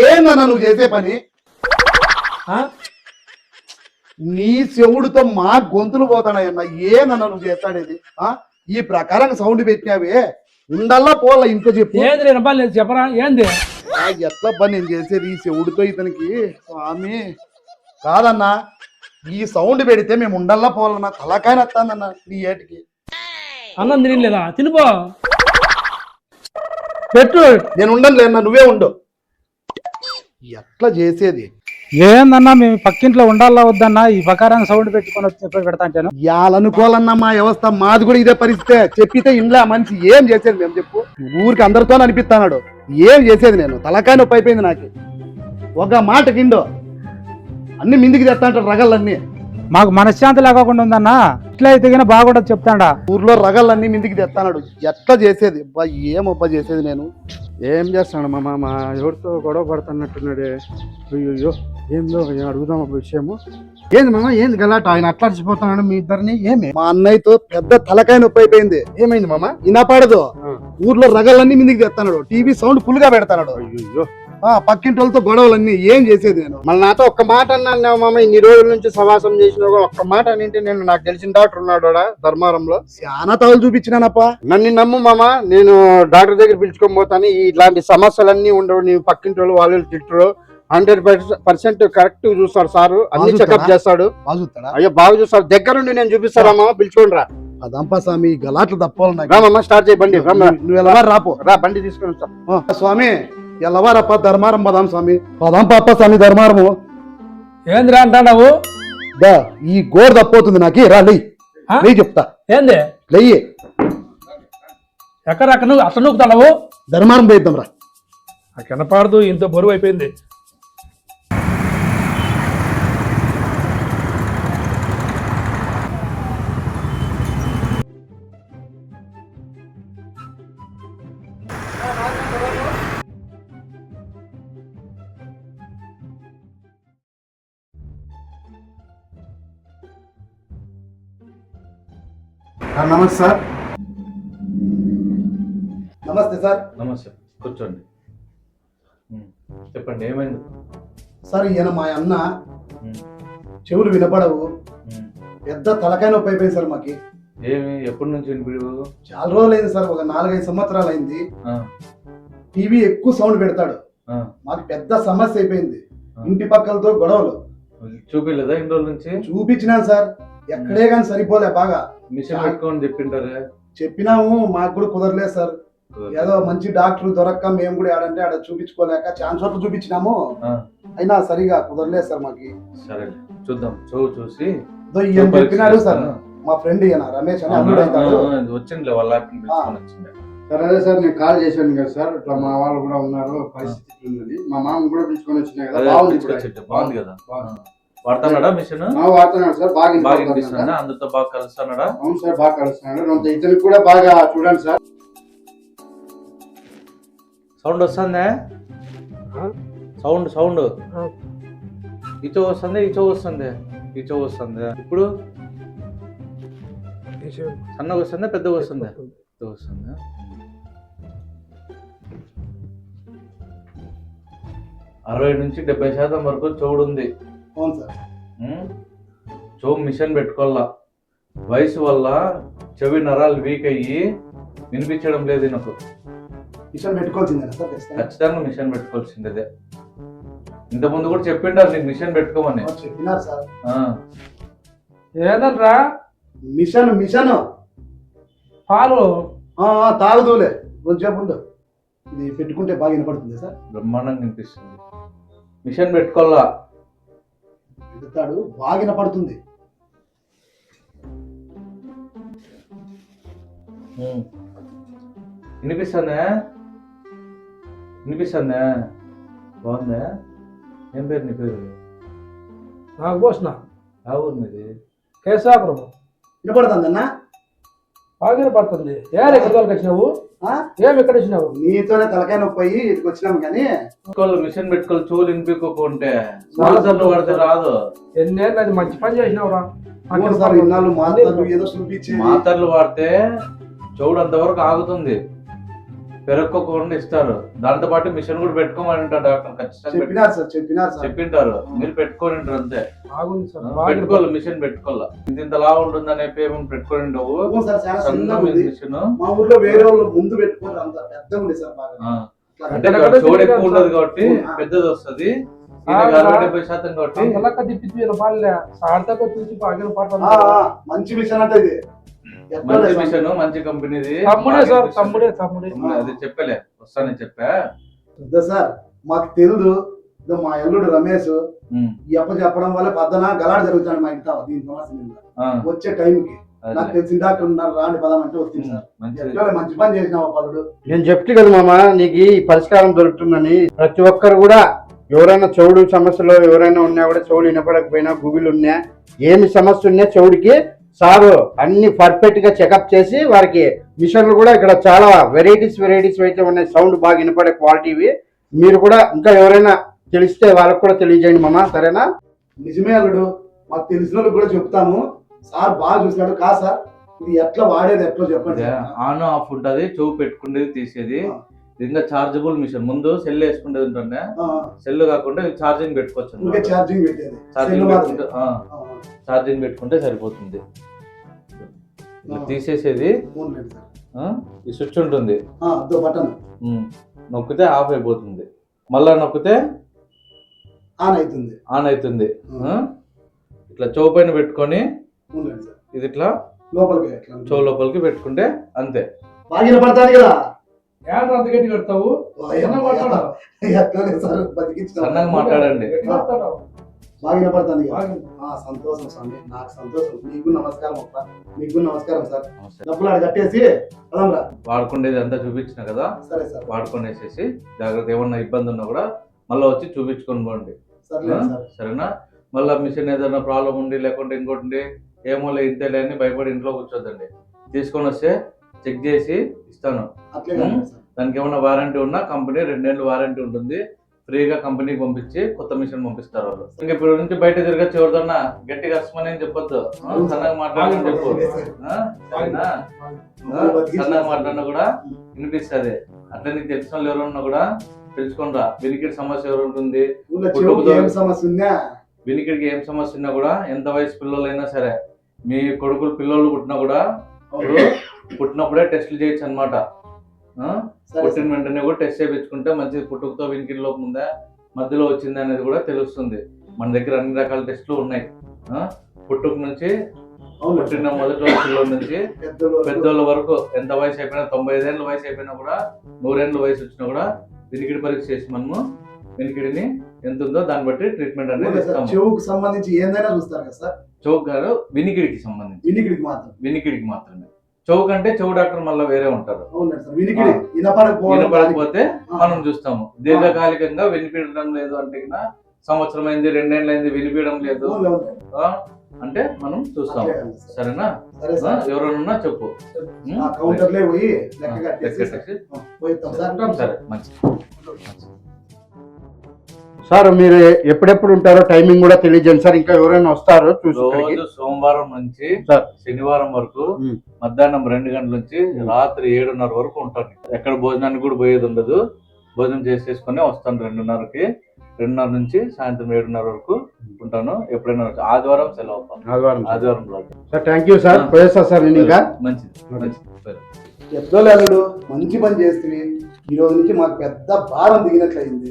ఏందన్నా నువ్వు చేసే పని? ఆ? నీ చెవుడుతో మా గొంతులు పోతాడయ్యన్నా ఏందన్నా నువ్వు చేస్తాడేది? ఆ? ఈ ప్రకారం సౌండ్ పెట్టినావే. ఉండల్లా పోలా ఇంట్లో చెప్పు. ఏంది నేను లేదు చెప్పరా? ఏంది? ఆ, ఎట్లా పని నేను చేసేది ఈ చెవుడుతో ఇతనికి? స్వామి కాదన్నా ఈ సౌండ్ పెడితే మేము ఉండల్లా పోవాలన్నా తలకాయ నత్తాందన్నా నీ ఏటికి. అన్నం తినలేదా? తినిపో. పెట్టు. నేను ఉండను లేదన్నా నువ్వే ఉండు. ఎట్లా చేసేది? ఏందన్నా మేము పక్కింట్లో ఉండాలా వద్దన్నా? ఈ ప్రకారం సౌండ్ పెట్టుకొని వచ్చి చెప్పి పెడతా అంటాను. యాలనుకోవాలన్నా మా వ్యవస్థ మాది కూడా ఇదే పరిస్థితే. చెప్పితే ఇంట్లో మనిషి ఏం చేసేది మేము చెప్పు. ఊరికి అందరితో అనిపిస్తున్నాడు ఏం చేసేది నేను? తలకాయ నొప్పి అయిపోయింది నాకు. ఒక మాట కిండో అన్ని మిందికి తెస్తా అంటారు రగళ్ళన్నీ. మాకు మనశ్శాంతి లేకుండా ఉందన్నా. ఇట్లా అయితే కానీ బాగుండదు చెప్తాడా. ఊర్లో రగళ్ళన్నీ మిందికి తెస్తాడు ఎట్లా చేసేది? అబ్బా ఏమబ్బా చేసేది నేను? ఏం చేస్తాడు మా మామ? ఎవరితో గొడవ పడుతున్నట్టున్నాడే? అయ్యో ఏందో అడుగుదాం ఒక విషయము. ఏంది మామ ఏంది గలాట? ఆయన అట్లా మీ ఇద్దరిని? ఏమి? మా అన్నయ్యతో పెద్ద తలకాయ నొప్పి అయిపోయింది. ఏమైంది మామ? వినపడదు. ఆ. ఊర్లో రగళ్ళన్నీ మిందికి తెస్తాడు టీవీ సౌండ్ ఫుల్గా పెడతాడు అయ్యో పక్కింటి వాళ్ళతో గొడవలన్నీ ఏం చేసేది నేను? మళ్ళీ నాతో ఒక్క మాట అన్నాను మామ ఇన్ని రోజుల నుంచి సవాసం చేసిన ఒక్క మాట అనింటే నేను నాకు తెలిసిన డాక్టర్ ఉన్నాడు ధర్మారంలో. చాలా తవలు చూపించినానప్పా. నన్ను నమ్ము మామ నేను డాక్టర్ దగ్గర పిలుచుకొని పోతాను. ఇట్లాంటి సమస్యలన్నీ ఉండవు నీ పక్కింటి వాళ్ళు వాళ్ళు తిట్టరు హండ్రెడ్ పర్సెంట్ కరెక్ట్ చూస్తాడు సారు. అన్ని? చెకప్ చేస్తాడు? అయ్యో బాగా చూస్తాడు. దగ్గరుండి నేను చూపిస్తారమ్మా పిలుచుకోండి రా. అదంపా స్వామి గలాట్లు తప్పాలి నాకు. రామమ్మ స్టార్ట్ చేయి బండి. రామ్మ. నువ్వు ఎలా? రాపో రా బండి తీసుకొని స్వామి ఎల్లవారప్ప ధర్మారం పదాం స్వామి. పదాం పాప స్వామి ధర్మారము. ఏందిరా అంటావు దా ఈ గోడ తప్పోతుంది నాకు రా లెయ్యి ఆ? లెయ్యి చెప్తా. ఏంది? లెయ్యి. ఎక్కడ అక్కడ నువ్వు అట్లా నూకుతావు ధర్మారం పోయిద్దాం రా. నాకు వినపాడదు ఇంత బరువు అయిపోయింది. నమస్తే సార్. నమస్తే సార్. నమస్తే కూర్చోండి. చెప్పండి ఏమైంది? సార్ ఈయన మా అన్న చెవులు వినపడవు. పెద్ద తలకాయ నొప్పి అయిపోయింది సార్ మాకి. ఏమి ఎప్పటి నుంచి వినిపిడు చాలా రోజులు అయింది సార్ ఒక నాలుగైదు సంవత్సరాలు అయింది. టీవీ ఎక్కువ సౌండ్ పెడతాడు. మాకు పెద్ద సమస్య అయిపోయింది. ఇంటి పక్కలతో గొడవలు. చూపిలేదా ఇన్ని రోజుల నుంచి? చూపించినాను సార్. ఎక్కడే కానీ సరిపోలే బాగా. మిషన్ పెట్టుకోని చెప్పింటారే? చెప్పినాము మాకు కూడా కుదరలేదు సార్. ఏదో మంచి డాక్టర్ దొరక్క మేము కూడా ఆడంటే ఆడ చూపించుకోలేక ఛాన్స్ వరకు చూపించినాము. అయినా సరిగా కుదరలేదు సార్ మాకి. సరే చూద్దాం. చెవు చూసి చెప్పినాడు సార్. మా ఫ్రెండ్ ఈయన రమేష్ అని అల్లుడు అవుతాడు. వచ్చిందిలే వాళ్ళ వచ్చిండే సార్ అదే సార్ నేను కాల్ చేశాను కదా సార్. ఇట్లా మా వాళ్ళు కూడా ఉన్నారు పరిస్థితి ఉన్నది మా మామ కూడా పిలుచుకొని వచ్చినాయి కదా బాగుంది బాగుంది కదా. బాగుంది. వాడుతున్నాడా మిషన్? మా వాడుతున్నాడు సార్. బాగా బాగా వినిపిస్తుందా అందరితో బాగా కలుస్తున్నాడా? అవును సార్ బాగా కలుస్తున్నాడు. ఇతనికి కూడా బాగా చూడండి సార్. సౌండ్ వస్తుందా? Sound sound. ఇచో వస్తుంది ఇచో వస్తుంది? ఇచో వస్తుంది? ఇప్పుడు? సన్నగా వస్తుందా పెద్దగా వస్తుందా? పెద్దగా వస్తుందా. అరవై నుంచి డెబ్బై శాతం వరకు చౌడు ఉంది అవును సార్? చెవు మిషన్ పెట్టుకోవాలా. వయసు వల్ల చెవి నరాలు వీక్ అయ్యి వినిపించడం లేదు నాకు మిషన్ పెట్టుకోవాల్సిందేనా సార్ ఖచ్చితంగా. మిషన్ పెట్టుకోవాల్సిందే ఇంత ముందు కూడా చెప్పిండారు నీకు మిషన్ పెట్టుకోమని. చెప్పినారు సార్. ఆ, ఏదనరా? Machine machine. పాలు. తాగుదూలే కొంచెం ఉండు ఇది పెట్టుకుంటే బాగా వినపడుతుంది సార్. బ్రహ్మాండంగా వినిపిస్తుంది. మిషన్ పెట్టుకోవాలా? పెడతాడు బాగా వినపడుతుంది ఉమ్. వినిపిస్తుందా? వినిపిస్తుందా? బాగుందా? ఏం పేరు నీ పేరు? నాకు పోసిన ఆ ఊరు మీది? కేశాపురం వినపడుతుంది అన్న బాగా పడుతుంది. ఏ ఎక్కడ వచ్చినావు ఆ? ఏమి ఎక్కడ వచ్చినావు నీతోనే తలకాయ నొప్పి అయ్యి ఇక్కడికి వచ్చినాం కానీ పెట్టుకోవాలి మిషన్ పెట్టుకోవాలి చెవులు వినిపించకుంటే సార్లు పడితే రాదు. ఎన్నేళ్ళు అది మంచి పని చేసినావురా? ఇన్నాళ్ళు మాటలు ఏదో చూపించి మాతర్లు వాడితే చెవుడు అంతవరకు ఆగుతుంది. పెరక్కోకుండా ఇస్తారు. దాంతో పాటు మిషన్ కూడా పెట్టుకోమని డాక్టర్ ఖచ్చితంగా చెప్పినారు సార్ చెప్పినారు సార్. చెప్పింటారు. మీరు పెట్టుకొని ఉంటారు అంతే. బాగుంది సార్ పెట్టుకోవాలి మిషన్ పెట్టుకోవాలి? ఇంత ఇంతలా ఉంటుంది అనే పేమెంట్ పెట్టుకొని ఉండవు సన్న మిషన్ మా ఊర్లో వేరే వాళ్ళు ముందు పెట్టుకోరు అంత పెద్దగా ఉంది సార్ బాగా. అంటే చెవుడు ఎక్కువ ఉంటది కాబట్టి. పెద్దది వస్తది. శాతం కాబట్టి. సార్థక చూసి మంచి మిషన్ అంటే ఇది. మంచి? మిషన్ మంచి కంపెనీది తమ్ముడే సార్ తమ్ముడే తమ్ముడే. అది చెప్పలే వస్తానని చెప్పా. ఇదో సార్ మాకు తెలుదు. ఇదో మా ఎల్లుడు రమేష్ ఈ అప్ప చెప్పడం వల్ల పద్దన గలాడ జరుగుతాడు మా ఇంట దీని సమస్య వచ్చే టైంకి. నాకు తెలిసిన డాక్టర్ ఉన్నారు రాండి పదం అంటే వచ్చింది సార్. మంచి పని చేసినావు పలుడు నేను చెప్తే కదా మామ నీకు ఈ పరిష్కారం దొరుకుతుందని. ప్రతి ఒక్కరు కూడా ఎవరైనా చెవుడు సమస్యలు ఎవరైనా ఉన్నా కూడా చెవుడు వినపడకపోయినా గూగుల్ ఉన్నా ఏమి సమస్య ఉన్నా చెవుడికి సారు అన్ని పర్ఫెక్ట్గా చెకప్ చేసి వారికి మిషన్లు కూడా ఇక్కడ చాలా వెరైటీస్ వెరైటీస్ అయితే ఉన్నాయి. సౌండ్ బాగా వినపడే క్వాలిటీవి మీరు కూడా ఇంకా ఎవరైనా తెలిస్తే వాళ్ళకు కూడా తెలియజేయండి మామ. సరేనా? నిజమే అల్లుడు. మాకు తెలిసిన వాళ్ళకి కూడా చెప్తాము సార్ బాగా చూసినాడు. కా సార్ ఇది ఎట్లా వాడేది ఎట్లా చెప్పండి? ఆన్ ఆఫ్ ఉంటది చెవు పెట్టుకునేది తీసేది. ఇది ఇంకా చార్జబుల్ మిషన్ ముందు సెల్ వేసుకునేది ఉంటుండే. సెల్ కాకుండా ఛార్జింగ్ పెట్టుకోవచ్చు. ఛార్జింగ్ పెట్టేది. ఛార్జింగ్ ఛార్జింగ్ పెట్టుకుంటే సరిపోతుంది. తీసేసేది ఈ స్విచ్ ఉంటుంది. బటన్. నొక్కితే ఆఫ్ అయిపోతుంది. మళ్ళా నొక్కితే ఆన్ అవుతుంది. ఆన్ అవుతుంది. ఆ? ఇట్లా చెవు పైన పెట్టుకొని ఇది ఇట్లా లోపలికి చెవు లోపలికి పెట్టుకుంటే అంతే. బాగా వినపడతాను కదా. ఏడు అంత గట్టి కడతావు సన్నగా మాట్లాడండి. బాగా. ఆ, సంతోషం స్వామి. నాకు సంతోషం. మీకు నమస్కారం అప్ప. మీకు నమస్కారం సార్. డబ్బులు ఆడ కట్టేసి పదంరా వాడుకునేది అంతా చూపించిన కదా? సరే సార్. వాడుకొనేసేసి జాగ్రత్త ఏమన్నా ఇబ్బంది ఉన్నా కూడా మళ్ళీ వచ్చి చూపించుకొని పోండి. సరేనా? మళ్ళీ మిషన్ ఏదైనా ప్రాబ్లం ఉండి లేకుంటే ఇంకోటి ఉండి ఏమో లే ఇంతేలే అని భయపడి ఇంట్లో కూర్చోద్దండి. తీసుకొని వస్తే చెక్ చేసి ఇస్తాను. అట్లే కాదు సార్. దానికి ఏమైనా వారంటీ ఉన్నా కంపెనీ రెండేళ్ళు వారంటీ ఉంటుంది. ఫ్రీగా కంపెనీకి పంపించి కొత్త మిషన్ పంపిస్తారు వాళ్ళు. ఇంకా ఇప్పుడు నుంచి బయట తిరగచ్చు ఎవరిదన్నా గట్టిగా వస్తామని ఏం చెప్పొద్దు? సన్నగా మాట్లాడమని చెప్పు? సన్నగా మాట్లాడినా కూడా వినిపిస్తుంది. అట్లా నీకు తెలిసిన వాళ్ళు ఎవరు ఉన్నా కూడా తెలుసుకుంటా వినికిడి సమస్య ఎవరు ఉంటుంది? వినికిడికి ఏం సమస్య ఉన్నా కూడా ఎంత వయసు పిల్లలైనా సరే మీ కొడుకులు పిల్లలు పుట్టినా కూడా పుట్టినప్పుడే టెస్ట్లు చేయొచ్చు అనమాట పుట్టిన. వెంటనే కూడా టెస్ట్ చేయించుకుంటే మంచి పుట్టుకతో వినికిడి లోపం ఉందా మధ్యలో వచ్చింది అనేది కూడా తెలుస్తుంది. మన దగ్గర అన్ని రకాల టెస్టులు ఉన్నాయి. ఆ? పుట్టుక నుంచి పుట్టిన మొదటి రోజు పిల్లల నుంచి పెద్దోళ్ళ వరకు. ఎంత వయసు అయిపోయినా తొంభై ఐదేళ్ళ వయసు అయిపోయినా కూడా నూరేళ్ళ వయసు వచ్చినా కూడా వినికిడి పరీక్ష చేసి మనము వినికిడిని ఎంత ఉందో దాన్ని బట్టి ట్రీట్మెంట్ అనేది? ఇస్తాము. చెవుకు సంబంధించి ఏందైనా చూస్తారు కదా సార్? చౌక్ గారు వినికిడికి సంబంధించి. వినికిడికి మాత్రం వినికిడికి మాత్రమే. చౌక్ అంటే చెవు డాక్టర్ మళ్ళీ వేరే ఉంటారు. వినపడకపోతే మనం చూస్తాము దీర్ఘకాలికంగా వినిపించడం లేదు అంటే సంవత్సరం అయింది రెండేళ్ళు అయింది వినిపించడం లేదు. అంటే మనం సార్. సరేనా? ఎవరన్నా చెప్పు. కౌంటర్లే పోయి సార్. ఉంటాం. సార్. మీరు ఎప్పుడెప్పుడు ఉంటారో టైమింగ్ కూడా తెలియజేయండి సార్. ఇంకా ఎవరైనా వస్తారో చూసి సోమవారం నుంచి సార్. శనివారం వరకు. మధ్యాహ్నం రెండు గంటల నుంచి రాత్రి ఏడున్నర వరకు ఉంటాను. ఎక్కడ భోజనానికి కూడా పోయేది ఉండదు. భోజనం చేసేసుకొని వస్తాను రెండున్నరకి. రెండున్నర నుంచి సాయంత్రం ఏడున్నర వరకు ఉంటాను. ఎప్పుడైనా ఆదివారం సెలవు అవుతాను. ఆదివారం సార్. ఆదివారం రోజు. Sir thank you sir. పోయేస్తా సార్ నేను ఇంకా. మంచిది. మంచిది. సరే. ఎద్దో లేడు మంచి పని చేస్తుంది ఈ రోజు నుంచి మాకు పెద్ద భారం దిగినట్లయింది.